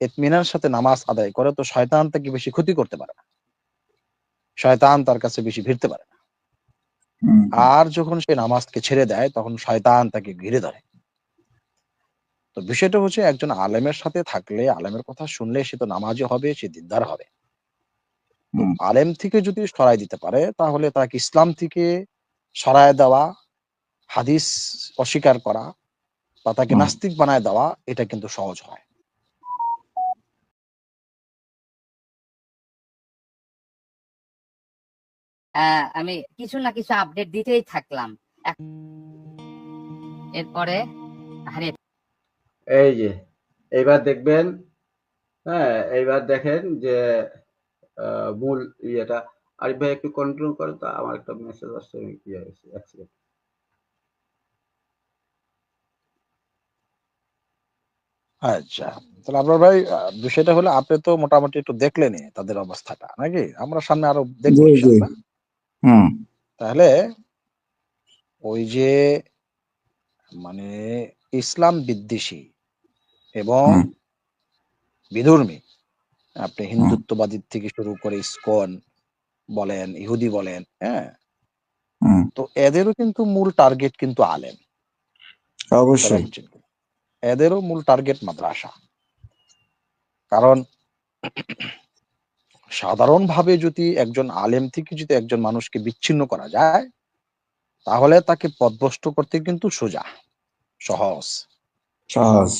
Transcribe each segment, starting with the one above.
এতমিনার সাথে নামাজ আদায় করে তো শয়তান তাকে বেশি ক্ষতি করতে পারে না। শয়তান তার কাছে বেশি ভিড়তে পারে না। আর যখন সে নামাজকে ছেড়ে দেয় তখন শয়তান তাকে ঘিরে ধরে। তো বিষয়টা হচ্ছে একজন আলেমের সাথে থাকলে আলেমের কথা শুনলে সে তো নামাজও হবে সে দিনদার হবে। আলেম থেকে যদি সরাই দিতে পারে তাহলে তাকে ইসলাম থেকে সরায় দেওয়া হাদিস অস্বীকার করা বা তাকে নাস্তিক বানায় দেওয়া এটা কিন্তু সহজ হয়। আমি কিছু না কিছু আপডেট দিতেই থাকলাম। এরপরে এই যে এইবার দেখবেন হ্যাঁ এইবার দেখেন যে মূল ইয়েটা আরিফ ভাই একটু কন্টিনিউ করেন তো আমার একটা মেসেজ আসছে আমি কি হয়েছে সেকেন্ড আচ্ছা তাহলে আপনার ভাই বিষয়টা হলো আপনি তো মোটামুটি একটু দেখলেনই তাদের অবস্থাটা নাকি? আমরা সামনে আরও দেখব তাহলে ওই যে মানে ইসলাম বিদ্বেষী এবং বিধর্মী আপনি হিন্দুত্ববাদী থেকে শুরু করে ইসকন বলেন ইহুদি বলেন হ্যাঁ? তো এদেরও কিন্তু মূল টার্গেট কিন্তু আলেম। অবশ্যই। এদেরও মূল টার্গেট মাদ্রাসা। কারণ সাধারণভাবে যদি একজন আলেম থেকে যদি একজন মানুষকে বিচ্ছিন্ন করা যায় তাহলে তাকে পদভ্রষ্ট করতে কিন্তু সোজা সহজ। সহজ।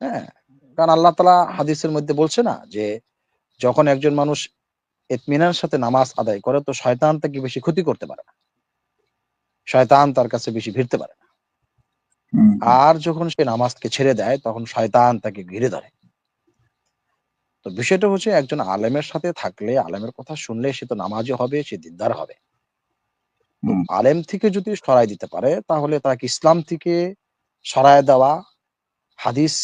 হ্যাঁ কারণ আল্লাহ তালা হাদিসের মধ্যে বলছে না যে যখন একজন মানুষ এতমিনার সাথে নামাজ আদায় করে তো শয়তান তাকে বেশি ক্ষতি করতে পারে না। শয়তান তার কাছে বেশি ভিড়তে পারে না। আর যখন সে নামাজকে ছেড়ে দেয় তখন শয়তান তাকে ঘিরে ধরে। তো বিষয়টা হচ্ছে একজন আলেমের সাথে থাকলে আলেমের কথা শুনলে সে তো নামাজও হবে সে দিনদার হবে। আলেম থেকে যদি সরাই দিতে পারে তাহলে তাকে ইসলাম থেকে সরায় দেওয়া হাদিস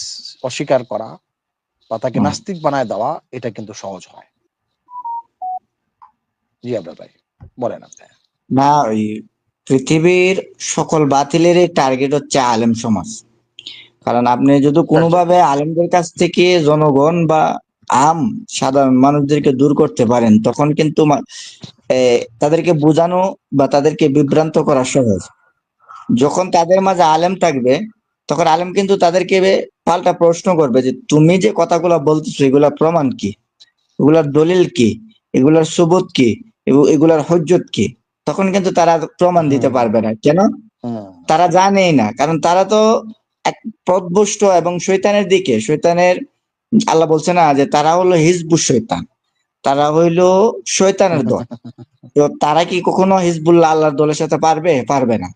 অস্বীকার করা বা তাকে নাস্তিক বানায় দেওয়া এটা কিন্তু সহজ হয়। জি আপনার ভাই বলেন আপনি। না ওই পৃথিবীর সকল বাতিলের টার্গেট হচ্ছে আলেম সমাজ। কারণ আপনি যদি কোনোভাবে আলেমদের কাছ থেকে জনগণ বা আম সাধারণ মানুষদেরকে দূর করতে পারেন তখন কিন্তু তাদেরকে বোঝানো বা তাদেরকে বিভ্রান্ত করা সহজ। যখন তাদের মাঝে আলেম থাকবে তখন আলেম কিন্তু তাদেরকে পাল্টা প্রশ্ন করবে যে তুমি যে কথাগুলো বলতেছো এগুলা প্রমাণ কি? এগুলার দলিল কি? এগুলার সুবোধ কি? এগু- এগুলার হজ্জত কি? তখন কিন্তু তারা প্রমাণ দিতে পারবে না। কেন? তারা জানেই না। কারণ তারা তো এক পদভুষ্ট এবং শৈতানের দিকে শৈতানের আল্লাহ বলছে না যে তারা হলো হিজবু শৈতান তারা হইল শৈতানের দল। তো তারা কি কখনো হিজবুল্লাহ আল্লাহর দলের সাথে পারবে? পারবে না।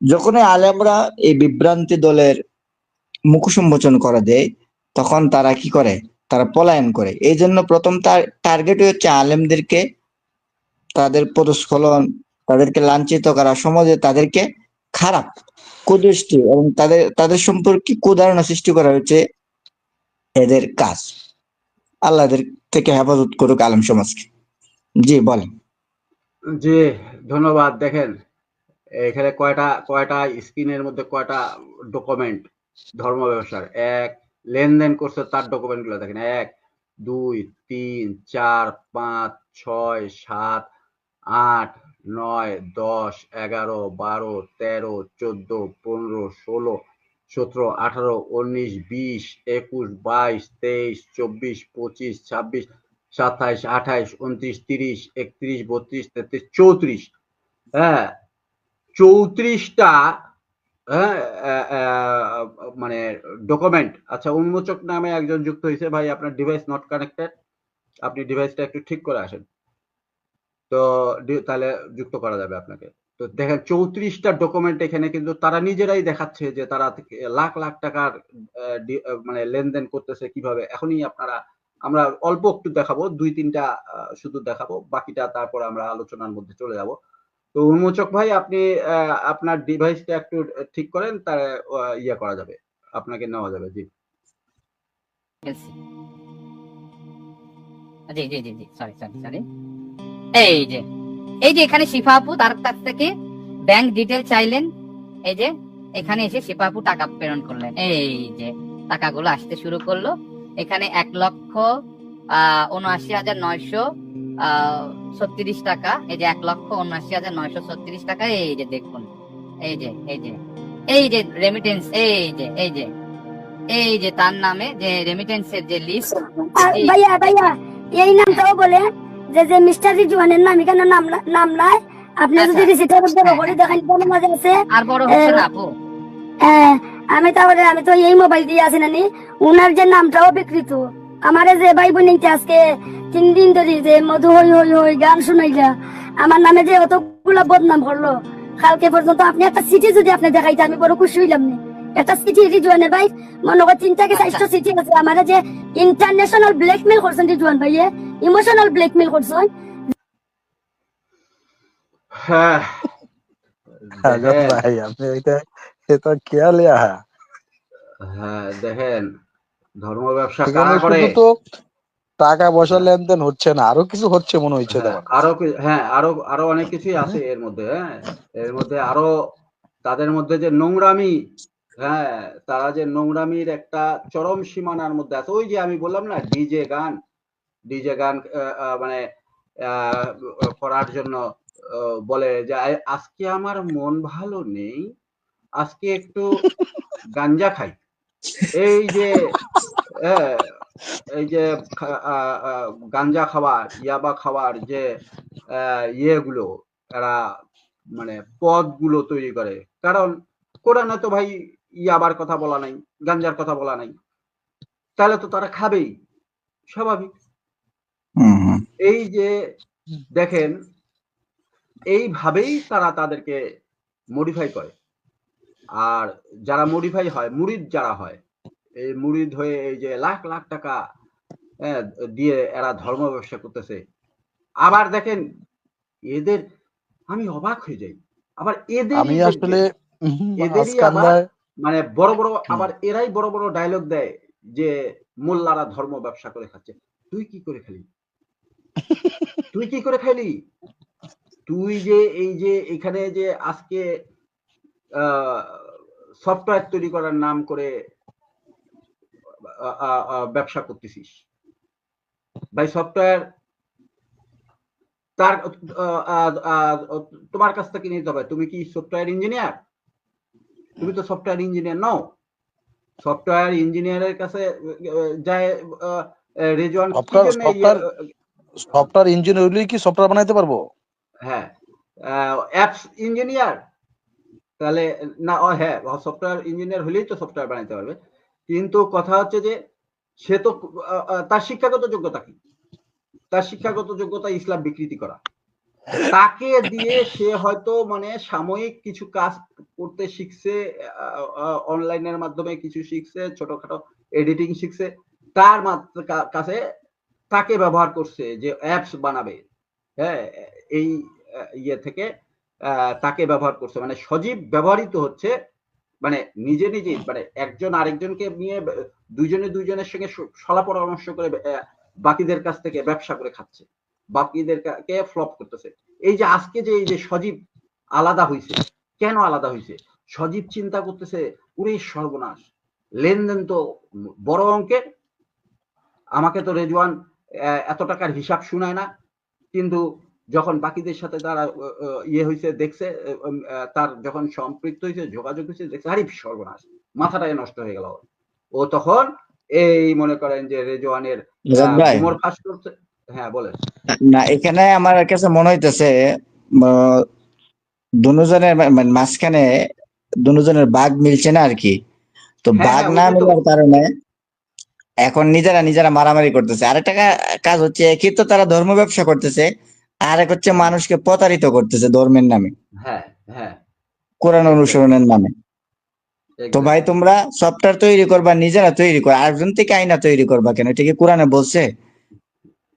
যখনই আলেমরা এই বিভ্রান্তি দলের মুখ সম্মোচন করে দেয়, তখন তারা কি করে? তারা পলায়ন করে। এই জন্য প্রথম তার টার্গেট হচ্ছে আলেমদেরকে তাদের পদস্খলন তাদেরকে লাঞ্ছিত করা, সমাজে তাদেরকে খারাপ, কুদৃষ্টি এবং তাদের তাদের সম্পর্কে কুধারণা সৃষ্টি করা হচ্ছে এদের কাজ। আল্লাহ এদের থেকে হেফাজত করুক আলেম সমাজকে। জি, বলেন। জি, ধন্যবাদ। দেখেন, এখানে কয়টা কয়টা স্ক্রিনের মধ্যে কয়টা ডকুমেন্ট ধর্ম ব্যবসার? এক, লেনদেন করছে তার ডকুমেন্টগুলো দেখেন। এক, দুই, তিন, চার, পাঁচ, ছয়, সাত, আট, নয়, দশ, এগারো, বারো, তেরো, চোদ্দ, পনেরো, ষোলো সতেরো, আঠারো, উনিশ, বিশ, একুশ, বাইশ, তেইশ, চব্বিশ, পঁচিশ, ছাব্বিশ, সাতাইশ, আঠাইশ উনত্রিশ তিরিশ, একত্রিশ, বত্রিশ, তেত্রিশ, চৌত্রিশ। হ্যাঁ চৌত্রিশটা হ্যাঁ মানে ডকুমেন্ট আচ্ছা উন্মোচক নামে একজন যুক্ত হয়েছে। ভাই, আপনার ডিভাইস নট কানেক্টেড আপনি ডিভাইসটা একটু ঠিক করে আসেন। তো তাহলে যুক্ত করা যাবে আপনাকে। তো দেখেন চৌত্রিশটা ডকুমেন্ট এখানে কিন্তু তারা নিজেরাই দেখাচ্ছে যে তারা লাখ লাখ টাকার মানে লেনদেন করতেছে কীভাবে। এখনই আপনারা, আমরা অল্প একটু দেখাবো, দুই, তিনটা শুধু দেখাবো, বাকিটা তারপর আমরা আলোচনার মধ্যে চলে যাব। তো উন্মোচক ভাই, আপনি আপনার ডিভাইসটা একটু ঠিক করেন তার ইয়ে করা যাবে, আপনাকে নেওয়া যাবে, জি। জি জি জি জি সরি সরি সরি এই যে এই যে এখানে শিফা আপু তার কাছ থেকে ব্যাংক ডিটেল চাইলেন। এই যে এখানে এসে শিফা আপু টাকা প্রেরণ করলেন। এই যে টাকাগুলো আসতে শুরু করল। এখানে এক লক্ষ উনআশি হাজার নয়শো ছত্রিশ টাকা। এই যে এক লক্ষ, উনআশি হাজার নয়শো ছত্রিশ টাকা। এই যে দেখুন, এই যে এই যে এই যে রেমিটেন্স এই যে এই যে এই যে তার নামে যে রেমিটেন্সের যে লিস্ট ভাইয়া ভাইয়া, এই নামটাও বলে যে যে মিস্টার রিজওয়ানের নাম এখানে নাম নাম নাই আপনি যদি আচ্ছা। রিসিটার বড় করে দেখেন কোনো মজা আছে। আর বড় হচ্ছে না আপু হ্যাঁ, আমি তাহলে আমি তো এই মোবাইল দিয়ে আছি নানি। উনার যে নামটাও বিকৃত। আমারে যে ভাই বোন আজকে তিন দিন ধরে যে মধু হই হই হই গান শুনাইলা। আমার নামে যে অতগুলা বদনাম করল। কালকে পর্যন্ত আপনি একটা সিটি যদি আপনি দেখাইতে আমি বড় খুশি হইলাম না। একটা সিটি রিজওয়ানের ভাই। মনে কর তিন থেকে আচ্ছা। চারটা সিটি আছে। আমার যে ইন্টারন্যাশনাল ব্ল্যাকমেল করছেন রিজওয়ান ভাইয়ে। ইমোশনাল ব্ল্যাকমেল করছেন হ্যাঁ। ভাই আপনি এটা এটা কে লিয়া হ্যাঁ হ্যাঁ দেখেন। ধর্ম ব্যবসা কারা করে? তো টাকা পয়সা লেনদেন হচ্ছে না। আরও কিছু হচ্ছে মনে হচ্ছে হ্যাঁ, আরও হ্যাঁ আরও আরও অনেক কিছুই আছে এর মধ্যে হ্যাঁ। এর মধ্যে আরও তাদের মধ্যে যে নোংরামি হ্যাঁ তারা যে নোংরামির একটা চরম সীমানার মধ্যে আছে। ওই যে আমি বললাম না ডিজে গান ডিজে গান মানে করার জন্য বলে যে আজকে আমার মন ভালো নেই আজকে একটু গাঞ্জা খাই। এই যে হ্যাঁ, এই যে গাঞ্জা খাবার ইয়াবা খাবার যে ইয়েগুলো এরা মানে পদগুলো তৈরি করে। কারণ কোরআনে তো ভাই ইয়াবার কথা বলা নাই গাঞ্জার কথা বলা নাই। তাহলে তো তারা খাবেই স্বাভাবিক। এই যে দেখেন এইভাবেই তারা তাদেরকে মডিফাই করে। আর যারা মডিফাই হয় মুরিদ যারা হয় এই মুরিদ হয়ে এই যে লাখ লাখ টাকা দিয়ে এরা ধর্ম ব্যবসা করতেছে। আবার দেখেন এদের আমি অবাক হয়ে যাই। আবার এদের আমি আসলে এদেরই মাঝখানটায় মানে বড় বড় আবার এরাই বড় বড় ডায়লগ দেয় যে মোল্লারা ধর্ম ব্যবসা করে খাচ্ছে। তুই কি করে খেলি? তুই কি করে খেলি তুই যে এই যে এখানে যে আজকে সফটওয়্যার তৈরি করার নাম করে ব্যবসা করতেছিস। ভাই সফটওয়্যার তার তোমার কাছ থেকে নিতে হবে। তুমি কি সফটওয়্যার ইঞ্জিনিয়ার তুমি তো সফটওয়্যার ইঞ্জিনিয়ার নও। সফটওয়্যার ইঞ্জিনিয়ারের কাছে যায় ইয়ে- software- সফটওয়্যার ইঞ্জিনিয়ার হলেই কি সফটওয়্যার বানাইতে পারব? হ্যাঁ। অ্যাপস ইঞ্জিনিয়ার তাহলে না ও হ্যাঁ সফটওয়্যার ইঞ্জিনিয়ার হলেই তো সফটওয়্যার বানাইতে পারবে। কিন্তু কথা হচ্ছে যে সে তো তার শিক্ষাগত যোগ্যতা কি? তার শিক্ষাগত যোগ্যতা ইসলাম বিকৃতি করা। তাকে দিয়ে সে হয়তো মানে সাময়িক কিছু কাজ করতে শিখছে অনলাইনের মাধ্যমে কিছু শিখছে, ছোটখাটো এডিটিং শিখছে। তার কাছে তাকে ব্যবহার করছে যে অ্যাপস বানাবে। হ্যাঁ এই ইয়ে থেকে তাকে ব্যবহার করছে। মানে সজীব ব্যবহৃত হচ্ছে মানে নিজে নিজে মানে একজন আরেকজনকে নিয়ে দুজনে দুইজনের সঙ্গে সলা পরামর্শ করে বাকিদের কাছ থেকে ব্যবসা করে খাচ্ছে। বাকিদেরকে ফ্লপ করতেছে। এই যে আজকে যে এই যে সজীব আলাদা হইছে কেন আলাদা হইছে? সজীব চিন্তা করতেছে পুরে সর্বনাশ। লেনদেন তো বড় অঙ্কের। আমাকে তো রেজওয়ান এত টাকার হিসাব শুনায় না। কিন্তু যখন বাকিদের সাথে তারা ইয়ে হয়েছে দেখছে তার যখন সম্পৃক্ত হয়েছে যোগাযোগ হয়েছে দেখছে আরে সর্বনাশ। মাথাটাই নষ্ট হয়ে গেল। ও তখন এই মনে করেন যে রেজওয়ানের ফাঁস করছে। হ্যাঁ বলেন। না এখানে আমার কাছে মনে হইতেছে দুজনের মানে মাঝখানে দুজনের বাঘ মিলছে না আর কি। তো হ্যাঁ, বাঘ হ্যাঁ, না মিলার কারণে এখন নিজেরা নিজেরা মারামারি করতেছে। আরেকটা কা- কাজ হচ্ছে একই তো তারা ধর্ম ব্যবসা করতেছে আর এক হচ্ছে মানুষকে প্রতারিত করতেছে ধর্মের নামে। হ্যাঁ হ্যাঁ। কোরআন অনুসরণের নামে। তো ভাই তোমরা সফটওয়্যার তৈরি করবা নিজেরা তৈরি করো আরেকজন থেকে আইনা তৈরি করবা কেন? এটা কি কোরআনে বলছে?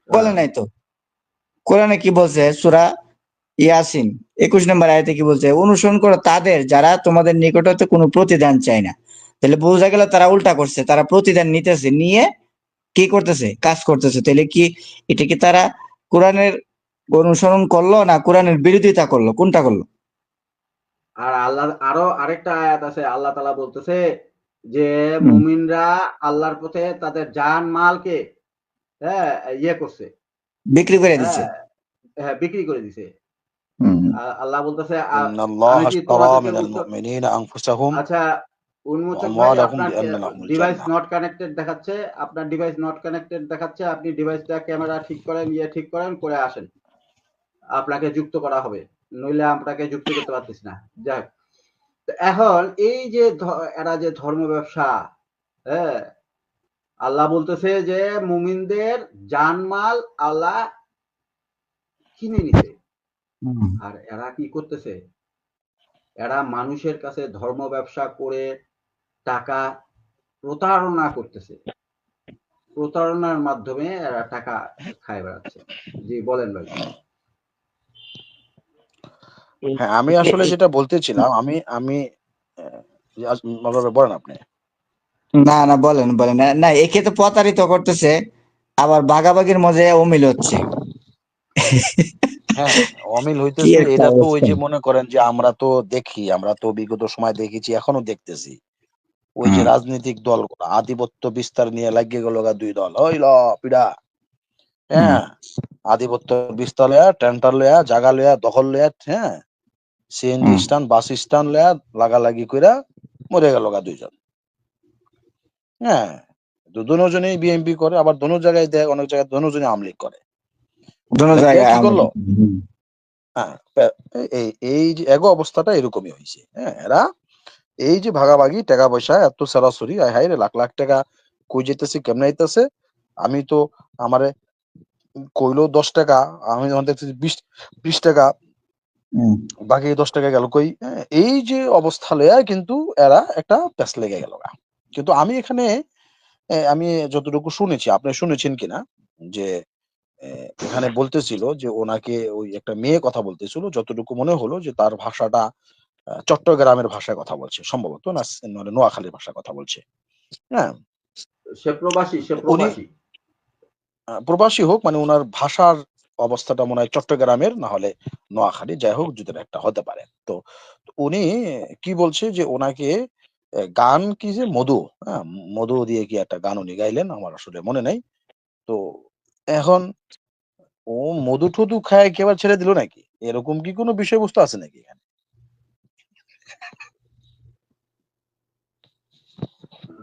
বলে নাই তো। কোরআনে কি বলছে? সুরা ইয়াসিন একুশ নম্বর আয়তে কি বলছে? অনুসরণ করো তাদের যারা তোমাদের নিকট হতে কোনো প্রতিদান চায় না। তাহলে বোঝা গেল তারা উল্টা করছে তারা প্রতিদান নিতেছে নিয়ে কি করতেছে? কাজ করতেছে। তাহলে কি এটা কি তারা কোরআনের অনুসরণ করল না কোরআনের বিরোধিতা করল? কোনটা করল? আর আল্লাহ আরও আরেকটা আয়াত আছে আল্লাহ তালা বলতেছে যে মুমিনরা আল্লাহর পথে তাদের জান মালকে হ্যাঁ ইয়ে করছে। বিক্রি করে হ্যাঁ, দিছে? হ্যাঁ বিক্রি করে দিছে। আল্লাহ বলতেছে আচ্ছা ডিভাইস দেখাচ্ছে ডিভাইস ক্যামেরা ঠিক করেন ইয়ে ঠিক করেন করে আসেন। আপনাকে যুক্ত করা হবে। নইলে আপনাকে যুক্ত করতে পারতেছি না। যাই এখন এই যে এরা যে ধর্ম ব্যবসা হ্যাঁ আল্লাহ বলতেছে যে মুমিনদের জানমাল আল্লাহ কিনে হুম। আর এরা কি করতেছে? এরা মানুষের কাছে ধর্ম ব্যবসা করে টাকা প্রতারণা করতেছে। প্রতারণার মাধ্যমে এরা টাকা খায় বেড়াচ্ছে। জি বলেন ভাই। হ্যাঁ আমি আসলে যেটা বলতেছিলাম আমি আমি আহ, বলেন আপনি। না না বলেন বলেন। না, না একে তো প্রতারিত করতেছে আবার বাগাবাগির মধ্যে অমিল হচ্ছে। হ্যাঁ অমিল হইতেছে এটা তো ওই যে মনে করেন যে আমরা তো দেখি আমরা তো বিগত সময় দেখেছি এখনও দেখতেছি। ওই যে। রাজনৈতিক দলগুলো আধিপত্য বিস্তার নিয়ে লাগিয়ে গেল দুই দল। ওই ল পিডা। হ্যাঁ আধিপত্য বিস্তার লয়া টেন্টার লয়া জাগা লয়া দখল লয়া হ্যাঁ। সিএনজি। স্ট্যান্ড বাস স্ট্যান্ড লয়া লাগালাগি কইরা মরে গেল গা দুইজন। হ্যাঁ দুজনেই বিএমপি করে আবার দোনো জায়গায় দেখ অনেক জায়গায় দোনোজনই আমলিক করে। দোনো জায়গায় কি করল? হ্যাঁ এই এই যে এগো অবস্থাটা এরকমই হয়েছে হ্যাঁ এরা এই যে ভাগাভাগি টাকা পয়সা এত সরাসরি আয় হাই রে লাখ লাখ টাকা কই যেতেছে কেমনে আইতেছে? আমি তো আমারে কইলো দশ টাকা আমি যখন দেখতেছি বিশ বিশ টাকা বাকি দশ টাকা গেল কই? হ্যাঁ, এই যে অবস্থা লয়া কিন্তু এরা একটা প্যাস লেগে গেল। কিন্তু আমি এখানে আমি যতটুকু শুনেছি আপনি শুনেছেন কিনা? যে এখানে বলতেছিল যে ওনাকে ওই একটা মেয়ে কথা বলতেছিল যতটুকু মনে হলো যে তার ভাষাটা চট্টগ্রামের ভাষায় কথা বলছে। সম্ভবত না মানে নোয়াখালীর ভাষায় কথা বলছে। হ্যাঁ। সে প্রবাসী সে প্রবাসী। হোক মানে ওনার ভাষার অবস্থাটা মনে হয় চট্টগ্রামের না হলে নোয়াখালী যাই হোক দুটোর একটা হতে পারে। তো উনি কি বলছে যে ওনাকে গান কি যে মধু হ্যাঁ? মধু দিয়ে কি একটা গান উনি গাইলেন আমার আসলে মনে নাই। তো এখন ও মধু টধু খায় একেবারে ছেড়ে দিল নাকি? এরকম কি কোনো বিষয়বস্তু আছে নাকি এখানে?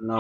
না,